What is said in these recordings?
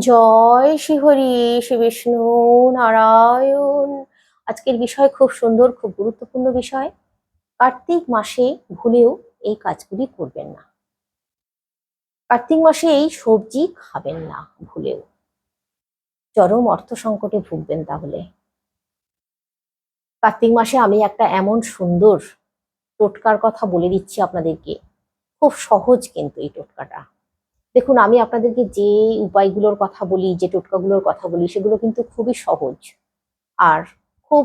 জয় শ্রী হরি শ্রী বিষ্ণু নারায়ণ। আজকের বিষয় খুব সুন্দর, খুব গুরুত্বপূর্ণ বিষয়। কার্তিক মাসে ভুলেও এই কাজগুলি করবেন না। কার্তিক মাসে এই সবজি খাবেন না ভুলেও। চরম অর্থ সংকটে ভুগবেন তাহলে। কার্তিক মাসে আমি একটা এমন সুন্দর টোটকার কথা বলে দিচ্ছি আপনাদেরকে। খুব সহজ কিন্তু এই টোটকাটা। দেখুন, আমি আপনাদেরকে যে উপায়গুলোর কথা বলি, যে টোটকাগুলোর কথা বলি, সেগুলো কিন্তু খুবই সহজ আর খুব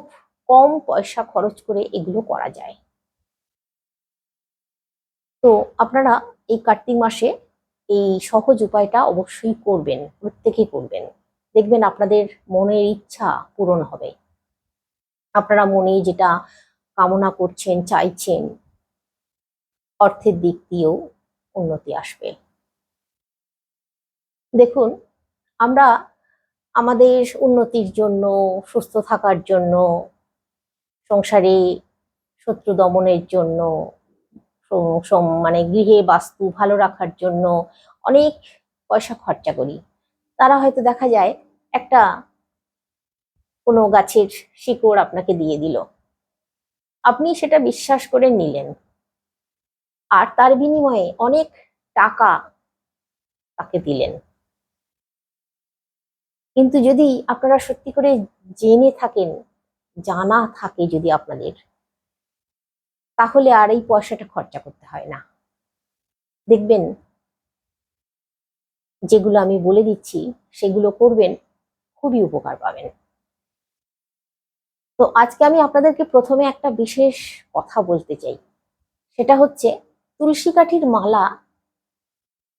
কম পয়সা খরচ করে এগুলো করা যায়। তো আপনারা এই কার্তিক মাসে এই সহজ উপায়টা অবশ্যই করবেন, প্রত্যেকে করবেন। দেখবেন আপনাদের মনের ইচ্ছা পূরণ হবে। আপনারা মনে যেটা কামনা করছেন, চাইছেন, অর্থের দিক দিয়েও উন্নতি আসবে। দেখুন, আমরা আমাদের উন্নতির জন্য, সুস্থ থাকার জন্য, সংসারে শত্রু দমনের জন্য মানে গৃহে বাস্তু ভালো রাখার জন্য অনেক পয়সা খরচা করি। তারা হয়তো দেখা যায় একটা কোনো গাছের শিকড় আপনাকে দিয়ে দিল। আপনি সেটা বিশ্বাস করে নিলেন। আর তার বিনিময়ে অনেক টাকা তাকে দিলেন। কিন্তু যদি আপনারা সত্যি করে জেনে থাকেন, জানা থাকে যদি আপনাদের, তাহলে আর এই পয়সাটা খরচা করতে হয় না। দেখবেন, যেগুলো আমি বলে দিচ্ছি, সেগুলো করবেন, খুবই উপকার পাবেন। তো আজকে আমি আপনাদেরকে প্রথমে একটা বিশেষ কথা বলতে চাই। সেটা হচ্ছে, তুলসী কাঠির মালা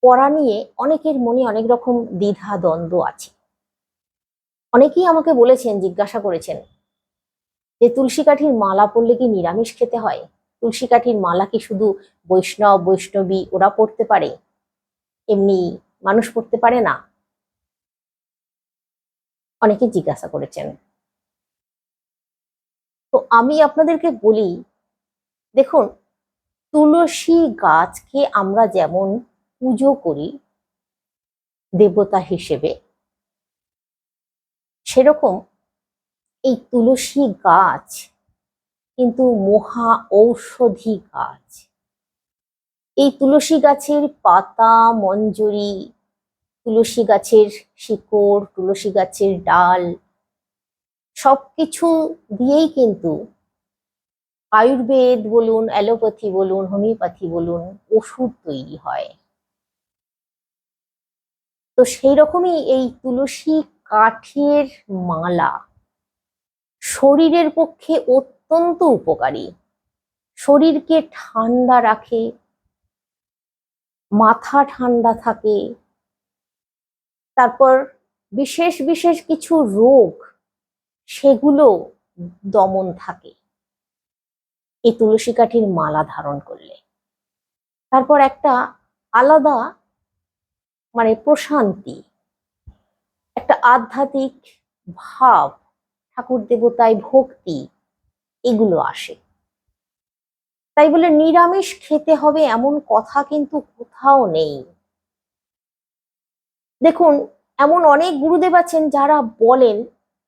পরা নিয়ে অনেকের মনে অনেক রকম দ্বিধা, দ্বন্দ্ব আছে। অনেকেই আমাকে বলেছেন, জিজ্ঞাসা করেছেন যে, তুলসী কাঠির মালা পরলে কি নিরামিষ খেতে হয়? তুলসী কাঠির মালা কি শুধু বৈষ্ণব, বৈষ্ণবী ওরা পড়তে পারে? এমনি মানুষ পড়তে পারে না? অনেকে জিজ্ঞাসা করেছেন। তো আমি আপনাদেরকে বলি, দেখুন, তুলসী গাছকে আমরা যেমন পুজো করি দেবতা হিসেবে সেরকম এই তুলসী গাছ, কিন্তু মহা ঔষধি গাছ। এই তুলসী গাছের পাতা, মঞ্জরি, তুলসী গাছের শিকড়, তুলসী গাছের ডাল, সবকিছু দিয়েই কিন্তু আয়ুর্বেদ বলুন, অ্যালোপ্যাথি বলুন, হোমিওপ্যাথি বলুন, ওষুধ তৈরি হয়। তো সেই রকমই এই তুলসী কাঠের মালা শরীরের পক্ষে অত্যন্ত উপকারী। শরীরকে ঠান্ডা রাখে, মাথা ঠান্ডা থাকে, তারপর বিশেষ বিশেষ কিছু রোগ, সেগুলো দমন থাকে। এই তুলসী কাঠির মালা ধারণ করলে। তারপর একটা আলাদা মানে প্রশান্তি। একটা আধ্যাত্মিক ভাব, ঠাকুর দেবতায় ভক্তি, এগুলো আসে। তাই বলে নিরামিষ খেতে হবে এমন কথা কিন্তু কোথাও নেই। দেখুন, এমন অনেক গুরুদেব আছেন যারা বলেন,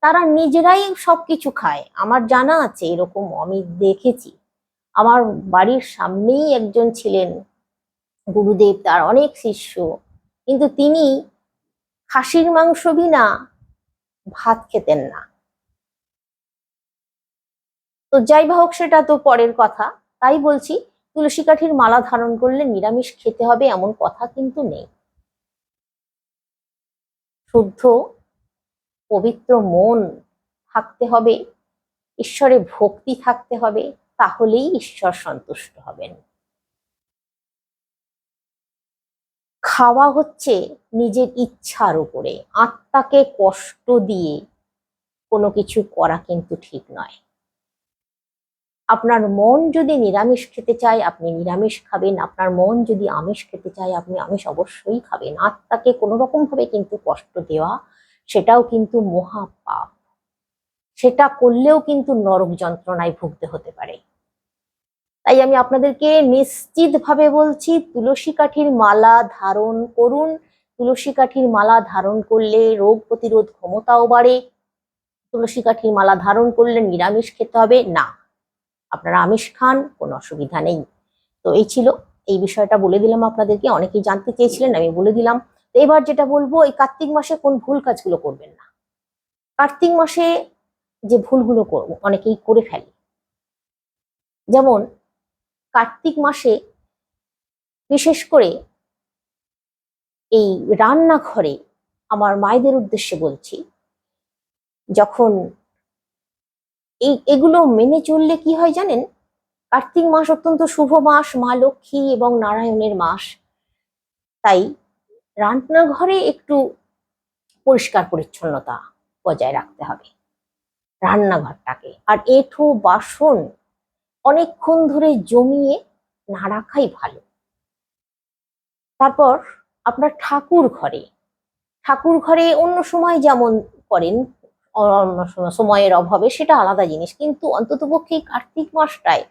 তারা নিজেরাই সবকিছু খায়। আমার জানা আছে এরকম, আমি দেখেছি। আমার বাড়ির সামনেই একজন ছিলেন গুরুদেব, তার অনেক শিষ্য। কিন্তু তিনি খাসির মাংস বিনা ভাত খেতেন না। তো যাই হোক সেটা তো পরের কথা। তাই বলছি, তুলসী কাঠির মালা ধারণ করলে নিরামিষ খেতে হবে এমন কথা কিন্তু নেই। শুদ্ধ, পবিত্র মন থাকতে হবে, ঈশ্বরে ভক্তি থাকতে হবে, তাহলেই ঈশ্বর সন্তুষ্ট হবেন। খাওয়া হচ্ছে নিজের ইচ্ছার উপরে। আত্মাকে কষ্ট দিয়ে কোনো কিছু করা কিন্তু ঠিক নয়। আপনার মন যদি নিরামিষ খেতে চায়, আপনি নিরামিষ খাবেন। আপনার মন যদি আমিষ খেতে চায়, আপনি আমিষ অবশ্যই খাবেন। আত্মাকে কোনো রকম ভাবে কিন্তু কষ্ট দেওয়া, সেটাও কিন্তু মহাপাপ। সেটা করলেও কিন্তু নরক যন্ত্রণায় ভুগতে হতে পারে। তাই আমি আপনাদেরকে নিশ্চিতভাবে বলছি, তুলসী কাঠির মালা ধারণ করুন। তুলসী কাঠির মালা ধারণ করলে রোগ প্রতিরোধ ক্ষমতাও বাড়ে। তুলসী কাঠির মালা ধারণ করলে নিরামিষ খেতে হবে। না, আপনারা আমিষ খান, কোনো অসুবিধা নেই। তো এই ছিল, এই বিষয়টা বলে দিলাম আপনাদেরকে। অনেকেই জানতে চেয়েছিলেন, আমি বলে দিলাম। তো এবার যেটা বলব, এই কার্তিক মাসে কোন ভুল কাজগুলো করবেন না। কার্তিক মাসে যে ভুলগুলো অনেকেই করে ফেলে। যেমন কার্তিক মাসে বিশেষ করে এই রান্নাঘরে আমার মায়েদের উদ্দেশ্যে বলছি, যখন এই, এগুলো মেনে চললে কি হয় জানেন? কার্তিক মাস অত্যন্ত শুভ মাস, মা লক্ষ্মী এবং নারায়ণের মাস। তাই রান্নাঘরে একটু পরিষ্কার পরিচ্ছন্নতা বজায় রাখতে হবে রান্নাঘরটাকে। আর এঁঠো, বাসন অনেকক্ষণ ধরে জমিয়ে না রাখাই ভালো। তারপর আপনার ঠাকুর ঘরে ঠাকুর ঘরে অন্য সময় যেমন করেন, অন্য সময়- সময়ের অভাবে সেটা আলাদা জিনিস, কিন্তু অন্ততপক্ষে কার্তিক মাসটায়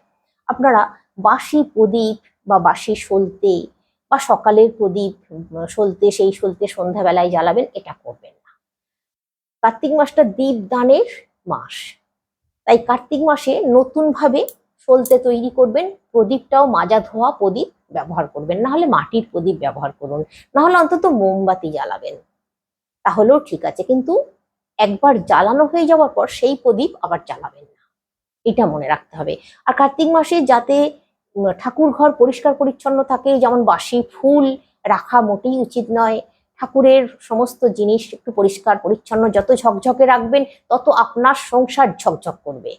আপনারা বাসি প্রদীপ বা বাসি সলতে বা সকালের প্রদীপ সলতে, সেই সলতে সন্ধ্যাবেলায় জ্বালাবেন, এটা করবেন না। কার্তিক মাসটা দীপদানের মাস। তাই কার্তিক মাসে নতুন ভাবে সলতে তৈরি করবেন, প্রদীপটাও মাজা ধোয়া প্রদীপ ব্যবহার করবেন। না হলে মাটির প্রদীপ ব্যবহার করুন না হলে অন্তত মোমবাতি জ্বালাবেন। তাহলেও ঠিক আছে, কিন্তু একবার জ্বালানো হয়ে যাওয়ার পর সেই প্রদীপ আবার জ্বালাবেন না। এটা মনে রাখতে হবে। আর কার্তিক মাসে যাতে ঠাকুর ঘর পরিষ্কার পরিচ্ছন্ন থাকে, যেমন বাসি ফুল রাখা মোটেই উচিত নয়। ঠাকুরের সমস্ত জিনিস একটু পরিষ্কার পরিচ্ছন্ন, যত ঝকঝকে রাখবেন, তত আপনার সংসার ঝকঝক করবে।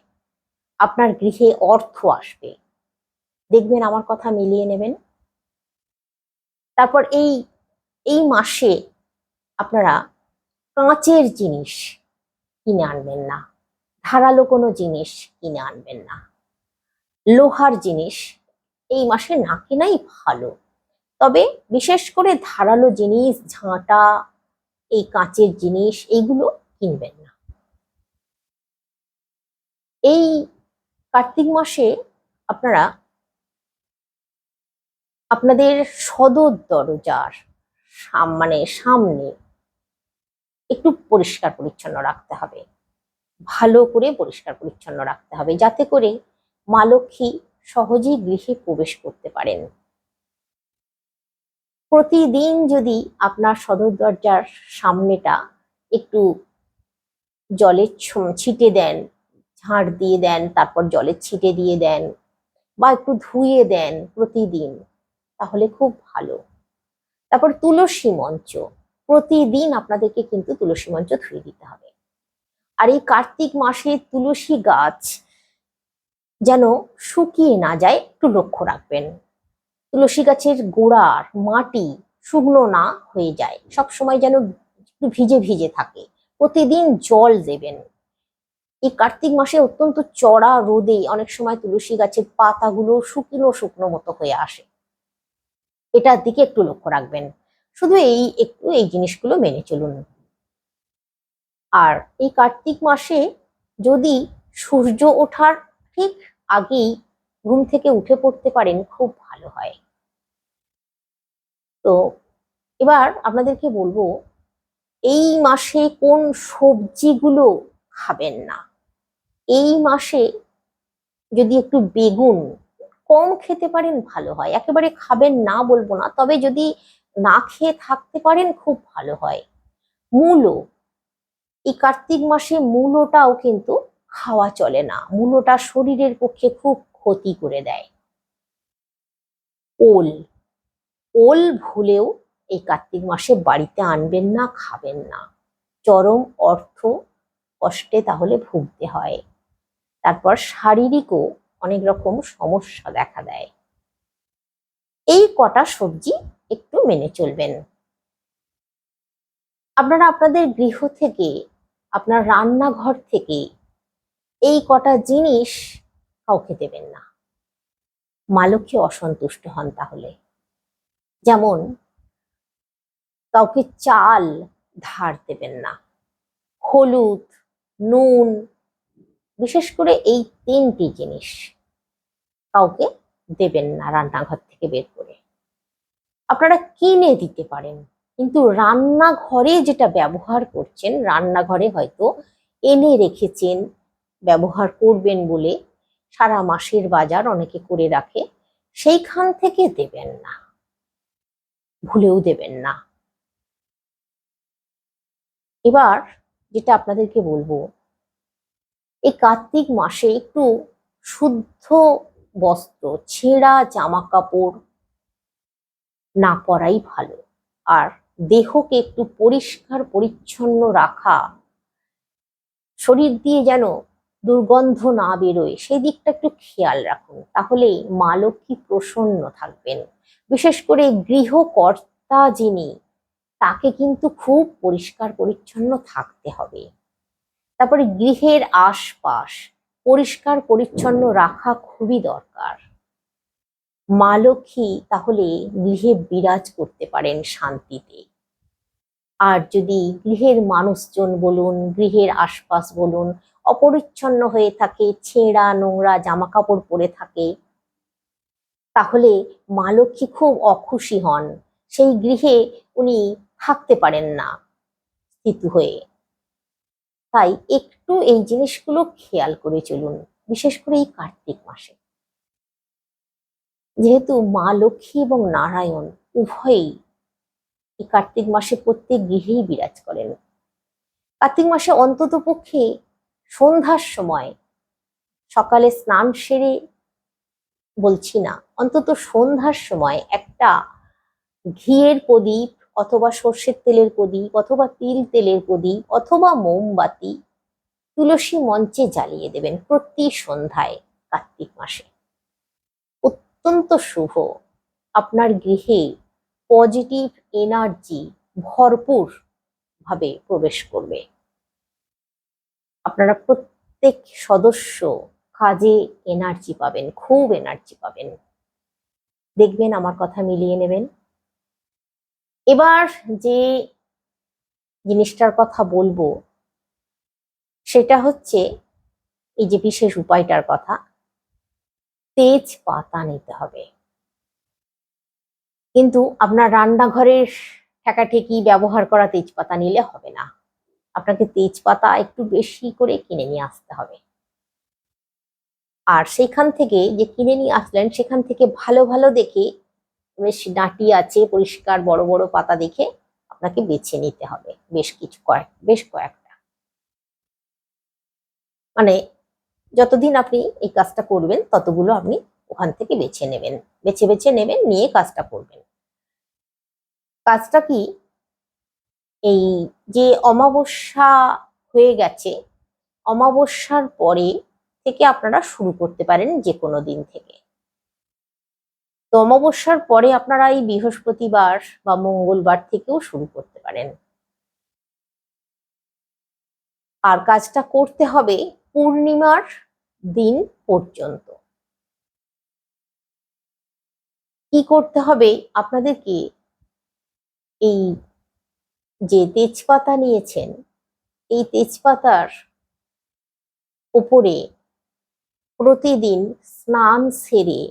আপনার গৃহে অর্থ আসবে। দেখবেন আমার কথা মিলিয়ে নেবেন। তারপর এই এই মাসে আপনারা কাঁচের জিনিস কিনে আনবেন না। ধারালো কোনো জিনিস কিনে আনবেন না। লোহার জিনিস এই মাসে না কেনাই ভালো। তবে বিশেষ করে ধারালো জিনিস, ঝাঁটা, এই কাঁচের জিনিস, এইগুলো কিনবেন না। এই মাসে আপনারা আপনাদের সদর দরজার মানে সামনে একটু পরিষ্কার পরিচ্ছন্ন রাখতে হবে। ভালো করে পরিষ্কার পরিচ্ছন্ন রাখতে হবে যাতে করে মা লক্ষ্মী সহজেই গৃহে প্রবেশ করতে পারেন। প্রতিদিন যদি আপনার সদর দরজার সামনেটা একটু জলের ছিটে দেন ঝাড় দিয়ে দেন, তারপর জলের ছিটে দিয়ে দেন বা একটু ধুয়ে দেন প্রতিদিন, তাহলে খুব ভালো। তারপর তুলসী মঞ্চ, প্রতিদিন আপনাদেরকে কিন্তু তুলসী মঞ্চ ধুয়ে দিতে হবে। আর এই কার্তিক মাসে তুলসী গাছ যেন শুকিয়ে না যায়, একটু লক্ষ্য রাখবেন। তুলসী গাছের গোড়ার মাটি শুকনো না হয়ে যায় সব সময় যেন একটু ভিজে ভিজে থাকে। প্রতিদিন জল দেবেন। এই কার্তিক মাসে অত্যন্ত চড়া রোদে অনেক সময় তুলসী গাছের পাতাগুলো শুকনো শুকনো মতো হয়ে আসে। এটার দিকে একটু লক্ষ্য রাখবেন। শুধু এই একটু এই জিনিসগুলো মেনে চলুন। আর এই কার্তিক মাসে যদি সূর্য ওঠার ঠিক আগেই ঘুম থেকে উঠে পড়তে পারেন, খুব ভালো হয়। তো এবার আপনাদেরকে বলব, এই মাসে কোন সবজিগুলো খাবেন না? এই মাসে যদি একটু বেগুন কম খেতে পারেন, ভালো হয়। একেবারে খাবেন না বলব না, তবে যদি না খেয়ে থাকতে পারেন, খুব ভালো হয়। মূলো, এই কার্তিক মাসে মূলোটাও কিন্তু খাওয়া চলে না। মূলোটা শরীরের পক্ষে খুব ক্ষতি করে দেয়। ওল ওল ভুলেও এই কার্তিক মাসে বাড়িতে আনবেন না, খাবেন না। চরম অর্থ কষ্টে তাহলে ভুগতে হয়। তারপর শারীরিকও অনেক রকম সমস্যা দেখা দেয়। এই কটা সবজি একটু মেনে চলবেন। আপনারা আপনাদের গৃহ থেকে, আপনার রান্নাঘর থেকে এই কটা জিনিস কাউকে দেবেন না। মা লক্ষ্মী অসন্তুষ্ট হন তাহলে। যেমন, কাউকে চাল ধার দেবেন না। হলুদ, নুন বিশেষ করে এই তিনটি জিনিস কাউকে দেবেন না রান্নাঘর থেকে বের করে। আপনারা কিনে দিতে পারেন, কিন্তু রান্নাঘরে যেটা ব্যবহার করছেন, রান্নাঘরে হয়তো এনে রেখেছেন, ব্যবহার করবেন বলে সারা মাসের বাজার অনেকে করে রাখে, সেইখান থেকে দেবেন না। ভুলেও দেবেন না। এবার যেটা আপনাদেরকে বলব এই কার্তিক মাসে একটু শুদ্ধ বস্ত্র, ছেঁড়া জামা কাপড় না পরাই ভালো। আর দেহকে একটু পরিষ্কার, পরিচ্ছন্ন রাখা, শরীর দিয়ে যেন দুর্গন্ধ না বেরোয়, সেই দিকটা একটু খেয়াল রাখুন। তাহলে মা লক্ষ্মী প্রসন্ন থাকবেন। বিশেষ করে গৃহকর্তা যিনি, তাকে কিন্তু খুব পরিষ্কার, পরিচ্ছন্ন থাকতে হবে। তারপরে গৃহের আশপাশ, পরিষ্কার পরিচ্ছন্ন রাখা খুবই দরকার। মা লক্ষ্মী তাহলে গৃহে বিরাজ করতে পারেন শান্তিতে। আর যদি গৃহের মানুষজন বলুন, গৃহের আশপাশ বলুন, অপরিচ্ছন্ন হয়ে থাকে, ছেঁড়া নোংরা জামা কাপড় পরে থাকে, তাহলে মা লক্ষ্মী খুব অখুশি হন। সেই গৃহে উনি থাকতে পারেন না, স্থিত হয়ে। তাই একটু এই জিনিসগুলো খেয়াল করে চলুন, বিশেষ করে এই কার্তিক মাসে। যেহেতু মা লক্ষ্মী এবং নারায়ণ উভয়ই এই কার্তিক মাসে প্রত্যেক গৃহেই বিরাজ করেন। কার্তিক মাসে অন্তত পক্ষে সন্ধ্যার সময় সকালে স্নান সেরে বলছি না, অন্তত সন্ধ্যার সময় একটা ঘিয়ের প্রদীপ অথবা সর্ষের তেলের প্রদীপ, অথবা তিল তেলের প্রদীপ, অথবা মোমবাতি তুলসী মঞ্চে জ্বালিয়ে দেবেন প্রতি সন্ধ্যায় কার্তিক মাসে। অত্যন্ত শুভ। আপনার গৃহে পজিটিভ এনার্জি ভরপুর ভাবে প্রবেশ করবে। আপনারা প্রত্যেক সদস্য কাজে এনার্জি পাবেন, খুব এনার্জি পাবেন। দেখবেন আমার কথা মিলিয়ে নেবেন। এবার যে জিনিসটার কথা বলব, সেটা হচ্ছে এই যে বিশেষ উপায়টার কথা তেজ পাতা নিতে হবে। কিন্তু আপনার রান্নাঘরের ঠেকাঠেকি ব্যবহার করা তেজপাতা নিলে হবে না। আপনাকে তেজপাতা একটু বেশি করে কিনে নিয়ে আসতে হবে। আর সেখান থেকে যে কিনে নিয়ে আসলেন, সেখান থেকে ভালো ভালো দেখে বেশ ডাঁটি আছে, পরিষ্কার বড় বড় পাতা দেখে আপনাকে বেছে নিতে হবে বেশ কিছু কয়েক, বেশ কয়েকটা। মানে যতদিন আপনি এই কাজটা করবেন, ততগুলো আপনি ওখান থেকে বেছে নেবেন, বেছে বেছে নেবেন, নিয়ে কাজটা করবেন। কাজটা কি? এই যে অমাবস্যা হয়ে গেছে, অমাবস্যার পরে থেকে আপনারা শুরু করতে পারেন যে কোনো দিন থেকে। তো অমাবস্যার পরে আপনারা এই বৃহস্পতিবার বা মঙ্গলবার থেকেও শুরু করতে পারেন। আর কাজটা করতে হবে পূর্ণিমার দিন পর্যন্ত। কি করতে হবে আপনাদেরকে? এই যে তেজপাতা নিয়েছেন, এই তেজপাতার উপরে প্রতিদিন স্নান সেরে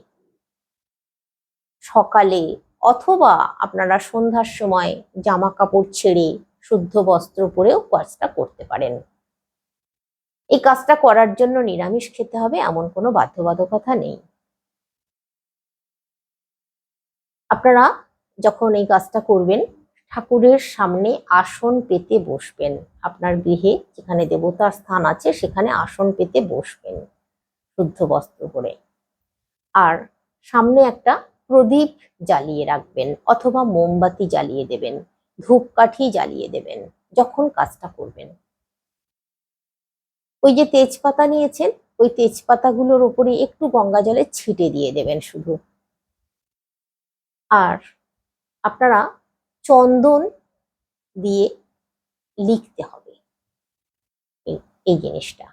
সকালে অথবা আপনারা সন্ধ্যার সময় জামা কাপড় ছেড়ে শুদ্ধ বস্ত্র পরেও কাজটা করতে পারেন। এই কাজটা করার জন্য নিরামিষ খেতে হবে এমন কোনো বাধ্যবাধকতা নেই। আপনারা যখন এই কাজটা করবেন, ঠাকুরের সামনে আসন পেতে বসবেন। আপনার গৃহে যেখানে দেবতার স্থান আছে, সেখানে আসন পেতে বসবেন শুদ্ধ বস্ত্র পরে। আর সামনে একটা প্রদীপ জ্বালিয়ে রাখবেন অথবা মোমবাতি জ্বালিয়ে দেবেন, ধূপকাঠি জ্বালিয়ে দেবেন, যখন কাজটা করবেন। ওই যে তেজপাতা নিয়েছেন, ওই তেজপাতাগুলোর উপরে একটু গঙ্গা জলে ছিটে দিয়ে দেবেন শুধু। আর আপনারা চন্দন দিয়ে লিখতে হবে এই জিনিসটা।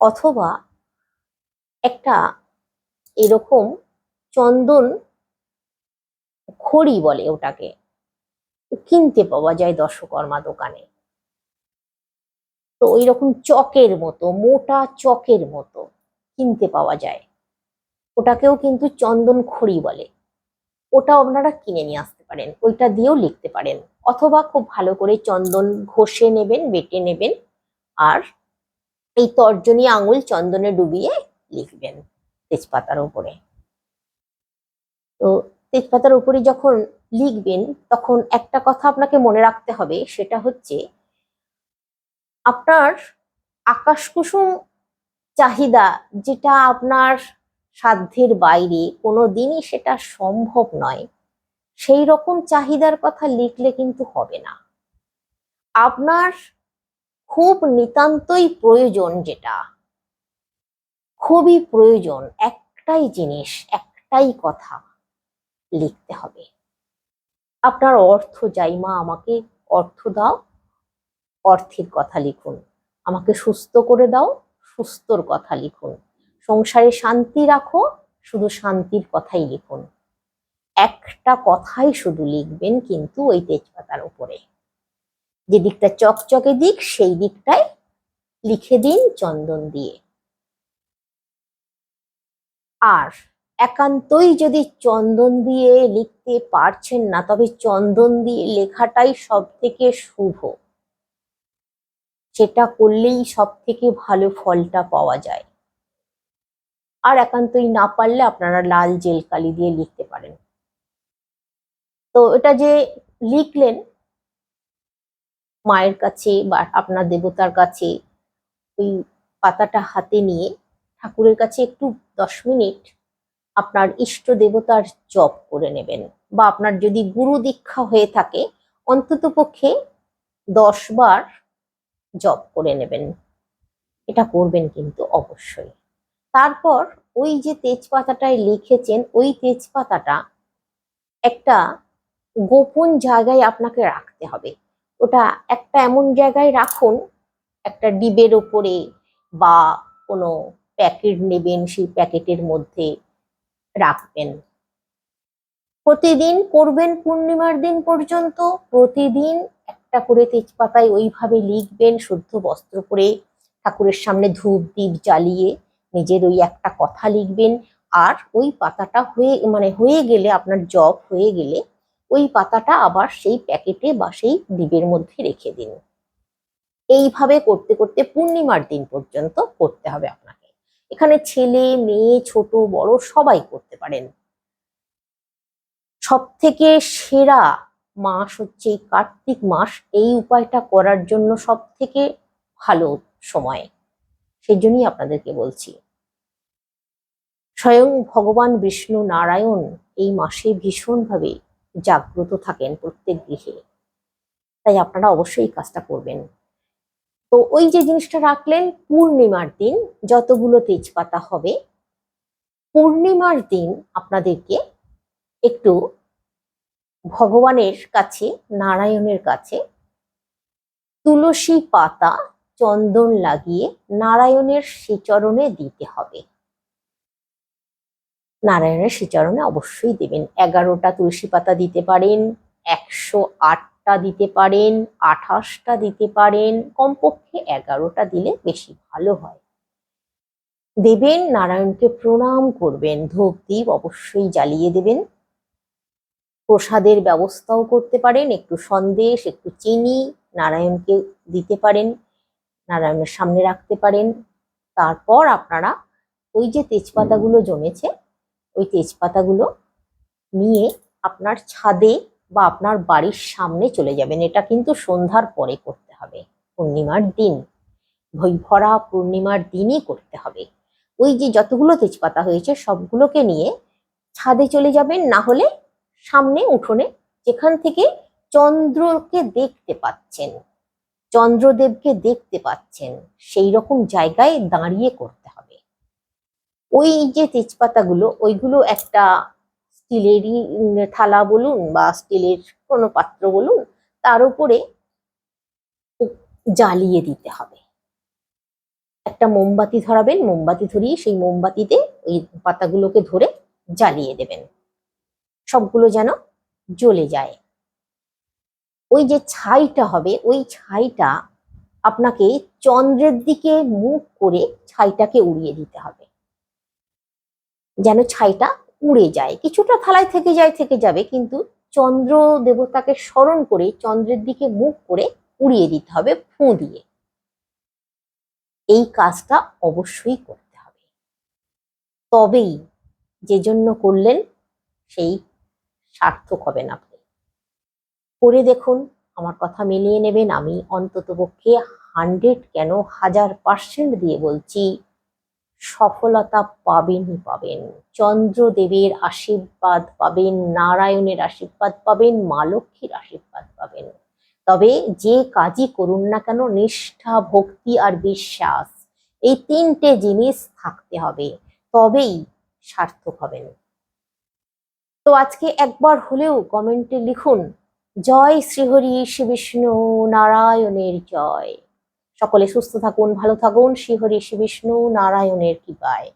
অথবা একটা এরকম চন্দন খড়ি বলে ওটাকে। কিনতে পাওয়া যায় দশকর্মা দোকানে। তো ওই রকম চকের মতো, মোটা চকের মতো কিনতে পাওয়া যায়। ওটাকেও কিন্তু চন্দন খড়ি বলে। ওটাও আপনারা কিনে নিয়ে আসতে পারেন, ওইটা দিয়েও লিখতে পারেন। অথবা খুব ভালো করে চন্দন ঘষে নেবেন, বেটে নেবেন আর এই তর্জনী আঙুল চন্দনে ডুবিয়ে লিখবেন তেজপাতার উপরে তো তেজপাতার উপরে যখন লিখবেন, তখন একটা কথা আপনাকে মনে রাখতে হবে, সেটা হচ্ছে আপনার আকাশ কুসুম চাহিদা যেটা আপনার সাধ্যের বাইরে, কোনো দিনই সেটা সম্ভব নয়। সেই রকম চাহিদার কথা লিখলে কিন্তু হবে না। আপনার খুব নিতান্তই প্রয়োজন যেটা, খুবই প্রয়োজন, একটাই জিনিস, একটাই কথা। লিখতে হবে। আপনার অর্থ যাই, মা, আমাকে অর্থ দাও, অর্থের কথা লিখুন। আমাকে সুস্থ করে দাও, সুস্থর কথা লিখুন। সংসারে শান্তি রাখো, শুধু শান্তির কথাই লিখুন। একটা কথাই শুধু লিখবেন কিন্তু ওই তেজপাতার উপরে। যে দিকটা চকচকে দিক, সেই দিকটাই লিখে দিন চন্দন দিয়ে। আর একান্তই যদি চন্দন দিয়ে লিখতে পারছেন না, তবে চন্দন দিয়ে লেখাটাই সব থেকে শুভ। সেটা করলেই সব থেকে ভালো ফলটা পাওয়া যায়। আর একান্তই না পারলে আপনারা লাল জেল কালি দিয়ে লিখতে পারেন। তো এটা যে লিখলেন মায়ের কাছে বা আপনার দেবতার কাছে, ওই পাতাটা হাতে নিয়ে ঠাকুরের কাছে একটু দশ মিনিট আপনার ইষ্ট দেবতার জপ করে নেবেন বা আপনার যদি গুরু দীক্ষা হয়ে থাকে, অন্তত পক্ষে দশ বার জপ করে নেবেন। এটা করবেন কিন্তু অবশ্যই। তারপর ওই যে তেজপাতাটায় লিখেছেন, ওই তেজপাতাটা একটা গোপন জায়গায় আপনাকে রাখতে হবে। ওটা একটা এমন জায়গায় রাখুন, একটা ডিবের ওপরে বা কোনো প্যাকেট নেবেন সেই প্যাকেটের মধ্যে। রাখবেন। প্রতিদিন করবেন পূর্ণিমার দিন পর্যন্ত, প্রতিদিন একটা করে তেজপাতায় ওইভাবে লিখবেন, শুদ্ধ বস্ত্র পরে ঠাকুরের সামনে ধূপ দ্বীপ জ্বালিয়ে নিজের ওই একটা কথা লিখবেন। আর ওই পাতাটা হয়ে মানে হয়ে গেলে আপনার জব হয়ে গেলে ওই পাতাটা আবার সেই প্যাকেটে বা সেই ডিবের মধ্যে রেখে দিন। এইভাবে করতে করতে পূর্ণিমার দিন পর্যন্ত করতে হবে আপনাকে। এখানে ছেলে, মেয়ে, ছোট, বড় সবাই করতে পারেন। সব থেকে সেরা মাস হচ্ছে কার্তিক মাস। এই উপায়টা করার জন্য সব থেকে ভালো সময়। সেই জন্যই আপনাদেরকে বলছি। স্বয়ং ভগবান বিষ্ণু নারায়ণ এই মাসে ভীষণভাবে জাগ্রত থাকেন প্রত্যেক গৃহে। তাই আপনারা অবশ্যই এই কাজটা করবেন। তো ওই যে জিনিসটা রাখলেন পূর্ণিমার দিন, যতগুলো তেজপাতা হবে, পূর্ণিমার দিন আপনাদেরকে একটু ভগবানের কাছে, নারায়ণের কাছে তুলসী পাতা, চন্দন লাগিয়ে নারায়ণের শ্রীচরণে দিতে হবে। নারায়ণের শ্রীচরণে অবশ্যই দেবেন। এগারোটা তুলসী পাতা দিতে পারেন, একশো আট আটটা দিতে পারেন, আঠাশটা দিতে পারেন, কমপক্ষে এগারোটা দিলে বেশি ভালো হয়। দেবেন, নারায়ণকে প্রণাম করবেন, ধূপ দ্বীপ অবশ্যই জ্বালিয়ে দেবেন। প্রসাদের ব্যবস্থাও করতে পারেন, একটু সন্দেশ, একটু চিনি নারায়ণকে দিতে পারেন, নারায়ণের সামনে রাখতে পারেন। তারপর আপনারা ওই যে তেজপাতাগুলো জমেছে, ওই তেজপাতাগুলো নিয়ে আপনার ছাদে বা আপনার বাড়ির সামনে চলে যাবেন। এটা কিন্তু সন্ধ্যার পরে করতে হবে, পূর্ণিমার দিন। ভরা পূর্ণিমার দিনই করতে হবে। ওই যে যতগুলো তেজপাতা হয়েছে, সবগুলোকে নিয়ে ছাদে চলে যাবেন, না হলে সামনে উঠোনে, যেখান থেকে চন্দ্রকে দেখতে পাচ্ছেন, চন্দ্রদেবকে দেখতে পাচ্ছেন, সেই রকম জায়গায় দাঁড়িয়ে করতে হবে। ওই যে তেজপাতাগুলো, ওইগুলো একটা স্টিলেরই থালা বলুন বা স্টিলের কোনো পাত্র বলুন, তার উপরে জ্বালিয়ে দিতে হবে। একটা মোমবাতি ধরাবেন, মোমবাতি ধরিয়ে সেই মোমবাতিতে ওই পাতাগুলোকে ধরে জ্বালিয়ে দেবেন। সবগুলো যেন জ্বলে যায়। ওই যে ছাইটা হবে, ওই ছাইটা আপনাকে চন্দ্রের দিকে মুখ করে ছাইটাকে উড়িয়ে দিতে হবে। যেন ছাইটা উড়ে যায়, কিছুটা থালায় থেকে যায়, থেকে যাবে, কিন্তু চন্দ্র দেবতাকে স্মরণ করে চন্দ্রের দিকে মুখ করে উড়িয়ে দিতে হবে ফু দিয়ে এই কাজটা অবশ্যই করতে হবে। তবেই যে জন্য করলেন, সেই সার্থক হবেন আপনি। করে দেখুন, আমার কথা মিলিয়ে নেবেন, আমি অন্ততপক্ষে হান্ড্রেড কেন হাজার পার্সেন্ট দিয়ে বলছি। সফলতা পাবেনই পাবেন। চন্দ্রদেবের আশীর্বাদ পাবেন, নারায়ণের আশীর্বাদ পাবেন, মা লক্ষ্মীর আশীর্বাদ পাবেন। তবে যে কাজই করুন না কেন, নিষ্ঠা, ভক্তি আর বিশ্বাস, এই তিনটে জিনিস থাকতে হবে, তবেই সার্থক হবেন। তো আজকে একবার হলেও কমেন্টে লিখুন, জয় শ্রীহরি শ্রী বিষ্ণু, নারায়ণের জয়। সকলে সুস্থ থাকুন ভালো থাকুন। শ্রীহরি শ্রী বিষ্ণু নারায়ণের কৃপায়।